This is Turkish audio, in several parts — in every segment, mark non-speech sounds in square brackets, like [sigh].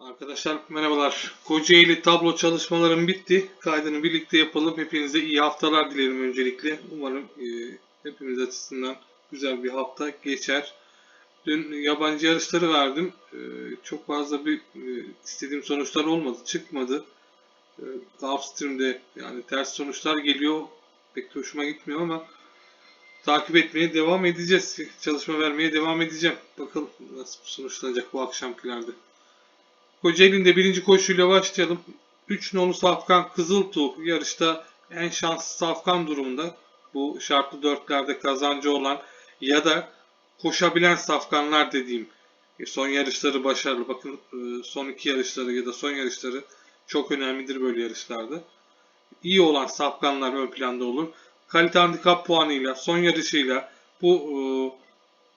Arkadaşlar merhabalar. Kocaeli tablo çalışmalarım bitti. Kaydını birlikte yapalım. Hepinize iyi haftalar dilerim öncelikle. Umarım e, hepimiz açısından güzel bir hafta geçer. Dün yabancı yarışları verdim. E, çok fazla bir e, istediğim sonuçlar olmadı. Çıkmadı. E, Upstream'de yani ters sonuçlar geliyor. Pek de hoşuma gitmiyor ama takip etmeye devam edeceğiz. Çalışma vermeye devam edeceğim. Bakalım nasıl sonuçlanacak bu akşamkilerde. Kocaeli'nin de birinci koşuyla başlayalım. 3 nolu Safkan Kızıltuğ yarışta en şanslı Safkan durumunda. Bu şartlı dörtlerde kazancı olan ya da koşabilen Safkanlar dediğim e, son yarışları başarılı. Bakın e, son iki yarışları ya da son yarışları çok önemlidir böyle yarışlarda. İyi olan Safkanlar ön planda olur. Kalite handikap puanıyla son yarışıyla bu e,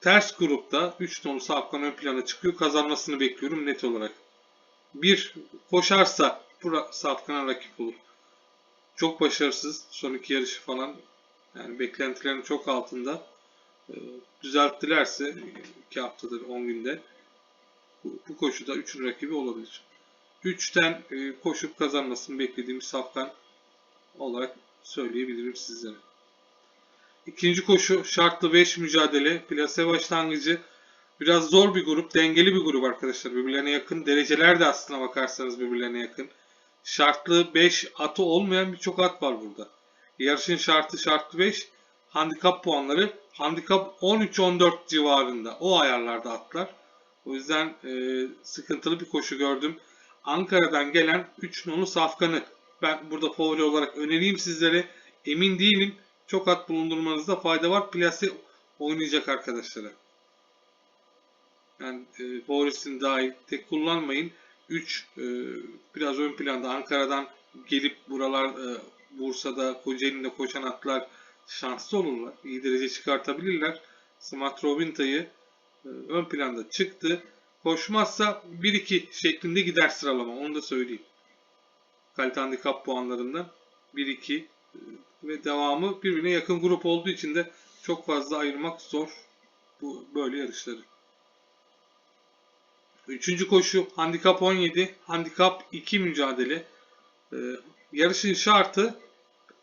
ters grupta 3 nolu Safkan ön plana çıkıyor. Kazanmasını bekliyorum net olarak bir koşarsa Safkan'a rakip olur. Çok başarısız son iki yarışı falan. Yani beklentilerin çok altında. Ee, düzelttilerse iki haftadır 10 günde bu, koşuda 3'ün rakibi olabilir. 3'ten e, koşup kazanmasını beklediğim Safkan olarak söyleyebilirim sizlere. İkinci koşu şartlı 5 mücadele. Plase başlangıcı Biraz zor bir grup, dengeli bir grup arkadaşlar. Birbirlerine yakın. Dereceler de aslına bakarsanız birbirlerine yakın. Şartlı 5 atı olmayan birçok at var burada. Yarışın şartı şartlı 5. Handikap puanları handikap 13-14 civarında. O ayarlarda atlar. O yüzden e, sıkıntılı bir koşu gördüm. Ankara'dan gelen 3 nolu Safkan'ı ben burada favori olarak önereyim sizlere. Emin değilim. Çok at bulundurmanızda fayda var. Plase oynayacak arkadaşlara. Yani e, favorisini dahil tek kullanmayın. 3 e, biraz ön planda Ankara'dan gelip buralar e, Bursa'da Kocaeli'nde koşan atlar şanslı olurlar. İyi derece çıkartabilirler. Smart Robinta'yı e, ön planda çıktı. Koşmazsa 1-2 şeklinde gider sıralama. Onu da söyleyeyim. Kalite handikap puanlarından 1-2 e, ve devamı birbirine yakın grup olduğu için de çok fazla ayırmak zor bu böyle yarışları. Üçüncü koşu handikap 17, handikap 2 mücadele. Ee, yarışın şartı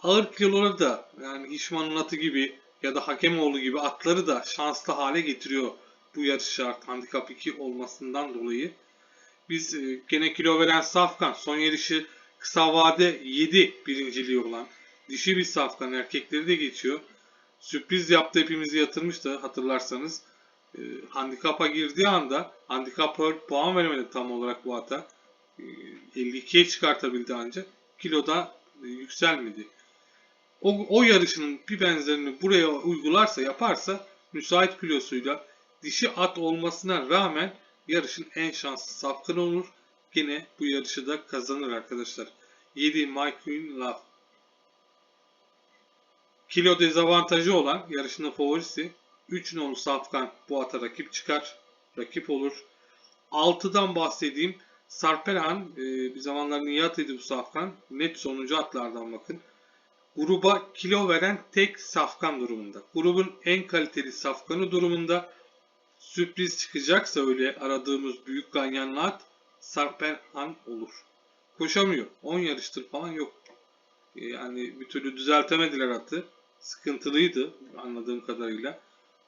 ağır kiloları da yani İşman'ın atı gibi ya da Hakemoğlu gibi atları da şanslı hale getiriyor bu yarış şart handikap 2 olmasından dolayı. Biz e, gene kilo veren Safkan son yarışı kısa vade 7 birinciliği olan dişi bir Safkan erkekleri de geçiyor. Sürpriz yaptı hepimizi yatırmıştı hatırlarsanız e, handikapa girdiği anda handikap puan veremedi tam olarak bu ata. E, 52'ye çıkartabildi ancak. Kiloda e, yükselmedi. O, o yarışının bir benzerini buraya uygularsa yaparsa müsait kilosuyla dişi at olmasına rağmen yarışın en şanslı safkanı olur. Gene bu yarışı da kazanır arkadaşlar. 7 My Queen Love. Kilo dezavantajı olan yarışın favorisi 3 nolu Safkan bu ata rakip çıkar. Rakip olur. 6'dan bahsedeyim. Sarperhan e, bir zamanlar niyat bu Safkan. Net sonuncu atlardan bakın. Gruba kilo veren tek Safkan durumunda. Grubun en kaliteli Safkanı durumunda. Sürpriz çıkacaksa öyle aradığımız büyük ganyanlı at Sarperhan olur. Koşamıyor. 10 yarıştır falan yok. E, yani bir türlü düzeltemediler atı. Sıkıntılıydı anladığım kadarıyla.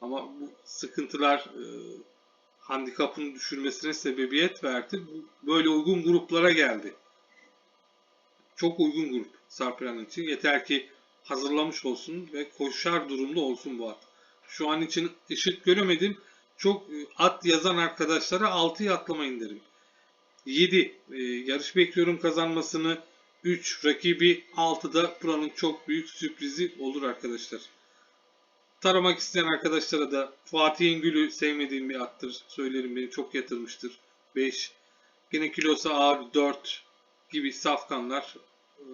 Ama bu sıkıntılar e, handikapın düşürmesine sebebiyet verdi. Böyle uygun gruplara geldi. Çok uygun grup Sarpıran için. Yeter ki hazırlamış olsun ve koşar durumda olsun bu at. Şu an için ışık göremedim. Çok e, at yazan arkadaşlara 6'yı atlamayın derim. 7. E, yarış bekliyorum kazanmasını. 3. Rakibi 6'da buranın çok büyük sürprizi olur arkadaşlar. Taramak isteyen arkadaşlara da Fatih'in Gül'ü sevmediğim bir attır. Söylerim beni çok yatırmıştır. 5. Yine kilosu ağır 4 gibi safkanlar e,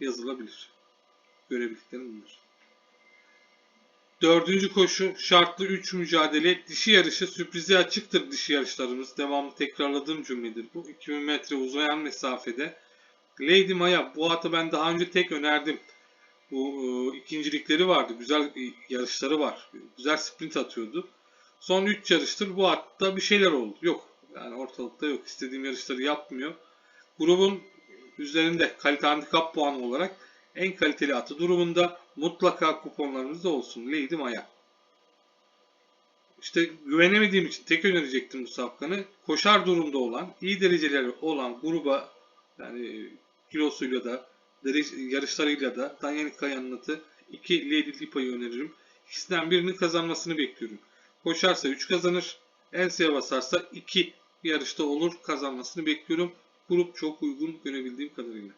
yazılabilir. Görebildiklerim bunlar. Dördüncü koşu şartlı 3 mücadele dişi yarışı sürprizi açıktır dişi yarışlarımız. Devamlı tekrarladığım cümledir bu. 2000 metre uzayan mesafede. Lady Maya bu atı ben daha önce tek önerdim bu e, ikincilikleri vardı. Güzel yarışları var. Güzel sprint atıyordu. Son 3 yarıştır bu hatta bir şeyler oldu. Yok. Yani ortalıkta yok. İstediğim yarışları yapmıyor. Grubun üzerinde kalite handikap puanı olarak en kaliteli atı durumunda mutlaka kuponlarınız da olsun. Lady Maya. İşte güvenemediğim için tek önerecektim bu safkanı. Koşar durumda olan, iyi dereceleri olan gruba yani kilosuyla da yarışlarıyla da Daniel Kaya'nın atı 2 Lady Lipa'yı öneririm. İkisinden birinin kazanmasını bekliyorum. Koşarsa 3 kazanır. Enseye basarsa 2 yarışta olur. Kazanmasını bekliyorum. Grup çok uygun görebildiğim kadarıyla.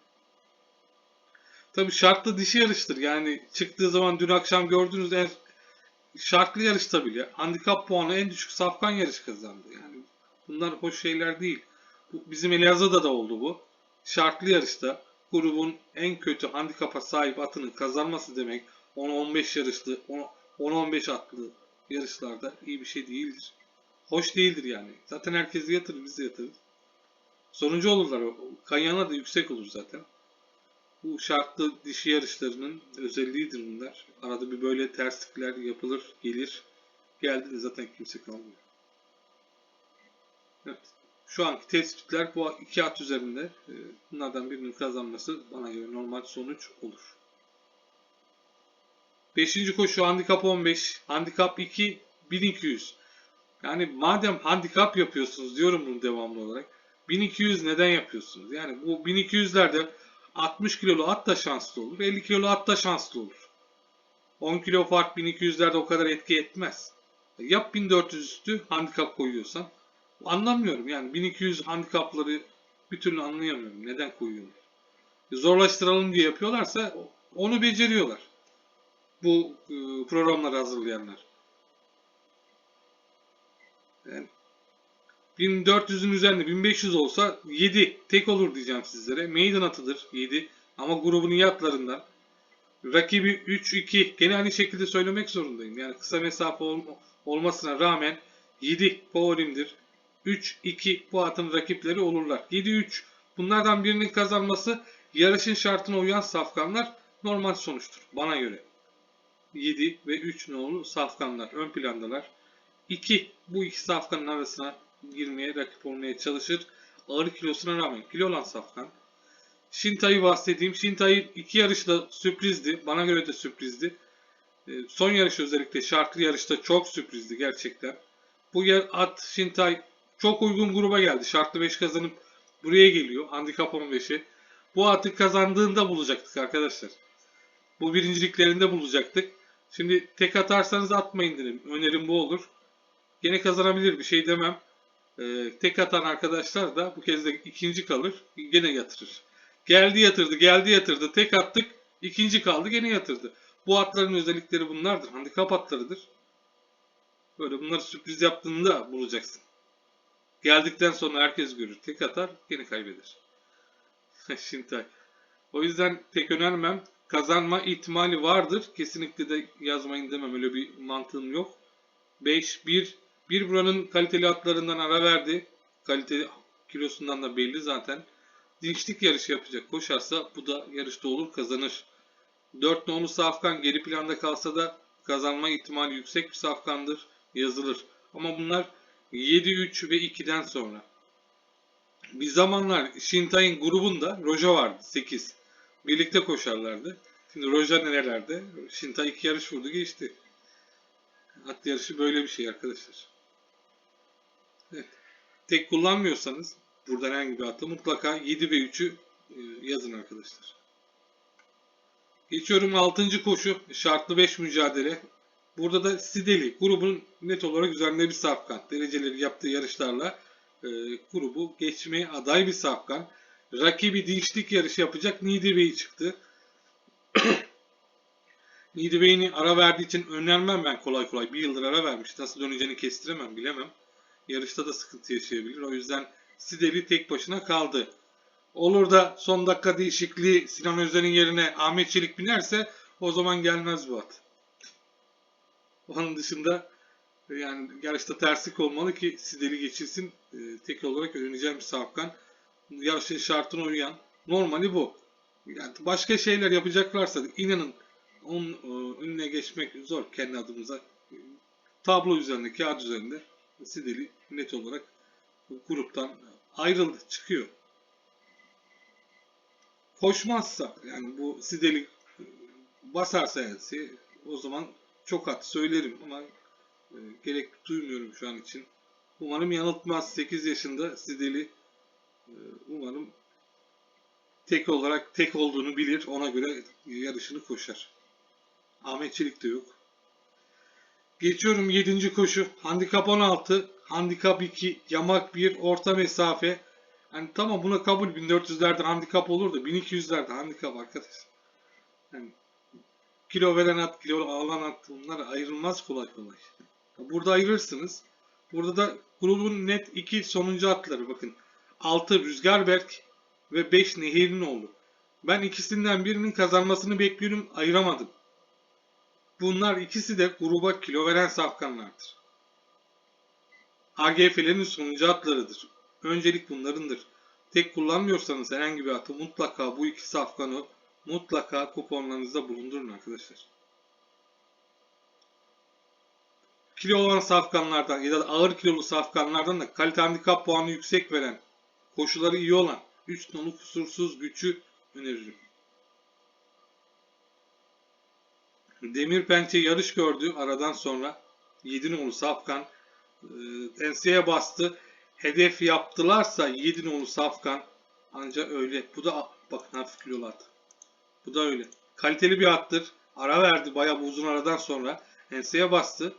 Tabii şartlı dişi yarıştır. Yani çıktığı zaman dün akşam gördüğünüz en şartlı yarışta bile handikap puanı en düşük safkan yarış kazandı. Yani bunlar hoş şeyler değil. Bu, bizim Elazığ'da da oldu bu. Şartlı yarışta grubun en kötü handikapa sahip atının kazanması demek 10-15 yarışlı, 10-15 atlı yarışlarda iyi bir şey değildir. Hoş değildir yani. Zaten herkes yatırır, biz de. Sonuncu olurlar. Kanyana da yüksek olur zaten. Bu şartlı dişi yarışlarının özelliğidir bunlar. Arada bir böyle terslikler yapılır, gelir. Geldi de zaten kimse kalmıyor. Evet. Şu anki tespitler bu iki at üzerinde. Ee, Bunlardan birinin kazanması bana göre normal sonuç olur. Beşinci koşu handikap 15, handikap 2, 1200. Yani madem handikap yapıyorsunuz diyorum bunu devamlı olarak. 1200 neden yapıyorsunuz? Yani bu 1200'lerde 60 kilolu at da şanslı olur. 50 kilolu at da şanslı olur. 10 kilo fark 1200'lerde o kadar etki etmez. Yap 1400 üstü handikap koyuyorsan. Anlamıyorum yani 1200 handikapları bir türlü anlayamıyorum. Neden koyuyorlar? Zorlaştıralım diye yapıyorlarsa onu beceriyorlar. Bu e, programları hazırlayanlar. Yani 1400'ün üzerinde 1500 olsa 7 tek olur diyeceğim sizlere. Maiden atıdır 7 ama grubun iyi atlarından. Rakibi 3-2 gene aynı şekilde söylemek zorundayım. Yani kısa mesafe ol- olmasına rağmen 7 favorimdir. 3-2 bu atın rakipleri olurlar. 7-3 bunlardan birinin kazanması yarışın şartına uyan safkanlar normal sonuçtur bana göre. 7 ve 3 nolu safkanlar ön plandalar. 2 bu iki safkanın arasına girmeye, rakip olmaya çalışır. Ağır kilosuna rağmen kilo olan safkan. Shinta'yı bahsedeyim. Shinta'yı iki yarışta sürprizdi. Bana göre de sürprizdi. Ee, Son yarış özellikle şartlı yarışta çok sürprizdi gerçekten. Bu at Shintay çok uygun gruba geldi. Şartlı 5 kazanıp buraya geliyor. Handikap 15'i. Bu atı kazandığında bulacaktık arkadaşlar. Bu birinciliklerinde bulacaktık. Şimdi tek atarsanız atmayın dedim. Önerim bu olur. Gene kazanabilir bir şey demem. Ee, tek atan arkadaşlar da bu kez de ikinci kalır. Gene yatırır. Geldi yatırdı, geldi yatırdı. Tek attık. ikinci kaldı gene yatırdı. Bu atların özellikleri bunlardır. Handikap atlarıdır. Böyle bunları sürpriz yaptığında bulacaksın. Geldikten sonra herkes görür. Tek atar gene kaybeder. [laughs] Şintay. O yüzden tek önermem. Kazanma ihtimali vardır. Kesinlikle de yazmayın demem. Öyle bir mantığım yok. 5, 1. 1 buranın kaliteli atlarından ara verdi. Kalite kilosundan da belli zaten. Dinçlik yarışı yapacak. Koşarsa bu da yarışta olur kazanır. 4 nolu safkan geri planda kalsa da kazanma ihtimali yüksek bir safkandır. Yazılır. Ama bunlar 7, 3 ve 2'den sonra. Bir zamanlar Shintay'ın grubunda Roja vardı 8. Birlikte koşarlardı. Şimdi Roja nerelerde? Shintay iki yarış vurdu geçti. At yarışı böyle bir şey arkadaşlar. Evet. Tek kullanmıyorsanız buradan herhangi bir atı mutlaka 7 ve 3'ü e, yazın arkadaşlar. Geçiyorum 6. koşu. Şartlı 5 mücadele. Burada da Sideli grubun net olarak üzerinde bir safkan. Dereceleri yaptığı yarışlarla e, grubu geçmeye aday bir safkan. Rakibi dinçlik yarışı yapacak Nidi Bey çıktı. [coughs] Nidi Bey'ini ara verdiği için önermem ben kolay kolay. Bir yıldır ara vermiş. Nasıl döneceğini kestiremem bilemem. Yarışta da sıkıntı yaşayabilir. O yüzden Sideli tek başına kaldı. Olur da son dakika değişikliği Sinan Özden'in yerine Ahmet Çelik binerse o zaman gelmez bu at. Onun dışında yani yarışta terslik olmalı ki Sideli geçilsin. Ee, tek olarak öğreneceğim bir safkan. Yarışın şartına uyan. Normali bu. Yani başka şeyler yapacaklarsa inanın onun e, önüne geçmek zor kendi adımıza. Tablo üzerinde, kağıt üzerinde Sideli net olarak bu gruptan ayrıldı, çıkıyor. Koşmazsa yani bu Sideli basarsa Elsi o zaman çok at söylerim ama e, gerek duymuyorum şu an için. Umarım yanıltmaz. 8 yaşında Sideli e, umarım tek olarak tek olduğunu bilir. Ona göre yarışını koşar. Ahmet Çelik de yok. Geçiyorum 7. koşu. Handikap 16, handikap 2, yamak 1, orta mesafe. Hani tamam buna kabul 1400'lerde handikap olur da 1200'lerde handikap arkadaş. Yani kilo veren at, kilo alan at bunlar ayrılmaz kolay kolay. Burada ayırırsınız. Burada da grubun net iki sonuncu atları bakın. 6 Rüzgarberk ve 5 Nehirlinoğlu. Ben ikisinden birinin kazanmasını bekliyorum ayıramadım. Bunlar ikisi de gruba kilo veren safkanlardır. AGF'lerin sonuncu atlarıdır. Öncelik bunlarındır. Tek kullanmıyorsanız herhangi bir atı mutlaka bu iki safkanı mutlaka kuponlarınızda bulundurun arkadaşlar. Kilo olan safkanlardan ya da ağır kilolu safkanlardan da kalite handikap puanı yüksek veren, koşuları iyi olan 3 nolu kusursuz gücü öneririm. Demir Pençe yarış gördü aradan sonra 7 nolu Safkan e, enseye bastı. Hedef yaptılarsa 7 nolu Safkan ancak öyle. Bu da bakın hafif kilolu at. Bu da öyle. Kaliteli bir attır. Ara verdi bayağı bu uzun aradan sonra. Enseye bastı.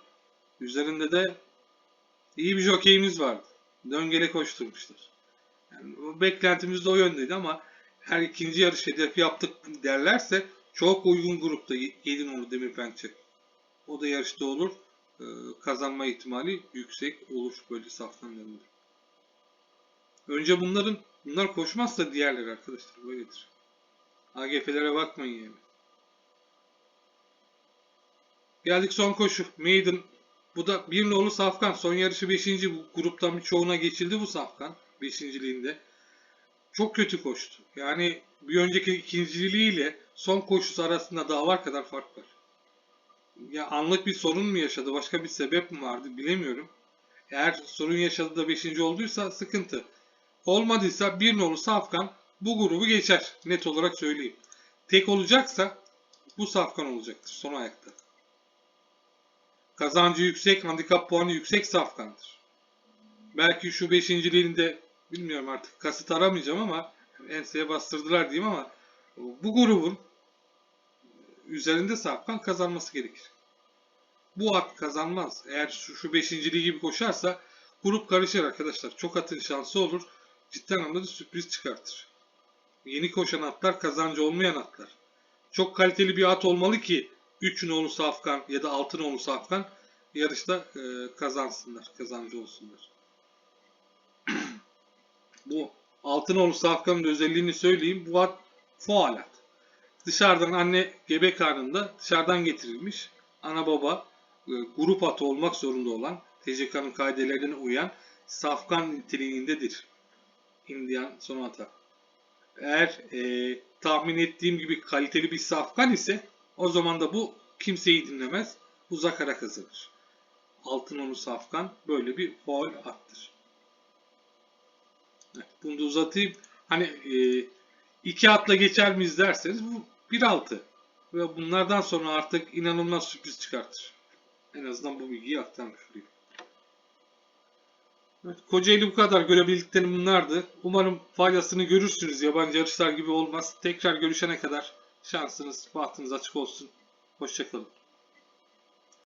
Üzerinde de iyi bir jokeyimiz vardı. Döngele koşturmuşlar. Yani o beklentimiz de o yöndeydi ama her ikinci yarış hedefi yaptık derlerse çok uygun grupta 7 numaralı Demir Pençe. O da yarışta olur. Ee, kazanma ihtimali yüksek olur böyle safkanlarında. Önce bunların bunlar koşmazsa diğerleri arkadaşlar böyledir. AGF'lere bakmayın yani. Geldik son koşu. Maiden. Bu da bir nolu Safkan. Son yarışı 5. Bu gruptan birçoğuna geçildi bu Safkan. 5.liğinde. Çok kötü koştu. Yani bir önceki ikinciliğiyle son koşusu arasında dağlar kadar fark var. Ya anlık bir sorun mu yaşadı, başka bir sebep mi vardı bilemiyorum. Eğer sorun yaşadı da 5. olduysa sıkıntı. Olmadıysa bir nolu Safkan bu grubu geçer. Net olarak söyleyeyim. Tek olacaksa bu Safkan olacaktır son ayakta. Kazancı yüksek, handikap puanı yüksek Safkan'dır. Belki şu beşinciliğinde bilmiyorum artık kasıt aramayacağım ama enseye bastırdılar diyeyim ama bu grubun üzerinde Safkan kazanması gerekir. Bu at kazanmaz. Eğer şu, şu beşinciliği gibi koşarsa grup karışır arkadaşlar. Çok atın şansı olur. Cidden anlamda da sürpriz çıkartır. Yeni koşan atlar kazancı olmayan atlar. Çok kaliteli bir at olmalı ki 3 nolu Safkan ya da 6 nolu Safkan yarışta e, kazansınlar, kazancı olsunlar. [clears throat] Bu altın nolu Safkan'ın da özelliğini söyleyeyim. Bu at fual at. Dışarıdan anne gebe karnında dışarıdan getirilmiş. Ana baba e, grup atı olmak zorunda olan TCK'nın kaidelerine uyan Safkan niteliğindedir. Indian Sonata. Eğer e, tahmin ettiğim gibi kaliteli bir Safkan ise o zaman da bu kimseyi dinlemez. Uzak ara kazanır. Altın onu Safkan böyle bir faul attır. Evet, bunu da uzatayım. Hani e, iki atla geçer miyiz derseniz bu 1.6. Ve bunlardan sonra artık inanılmaz sürpriz çıkartır. En azından bu bilgiyi aktarmış olayım. Kocaeli bu kadar görebildiklerim bunlardı. Umarım faydasını görürsünüz. Yabancı yarışlar gibi olmaz. Tekrar görüşene kadar şansınız, bahtınız açık olsun. Hoşçakalın.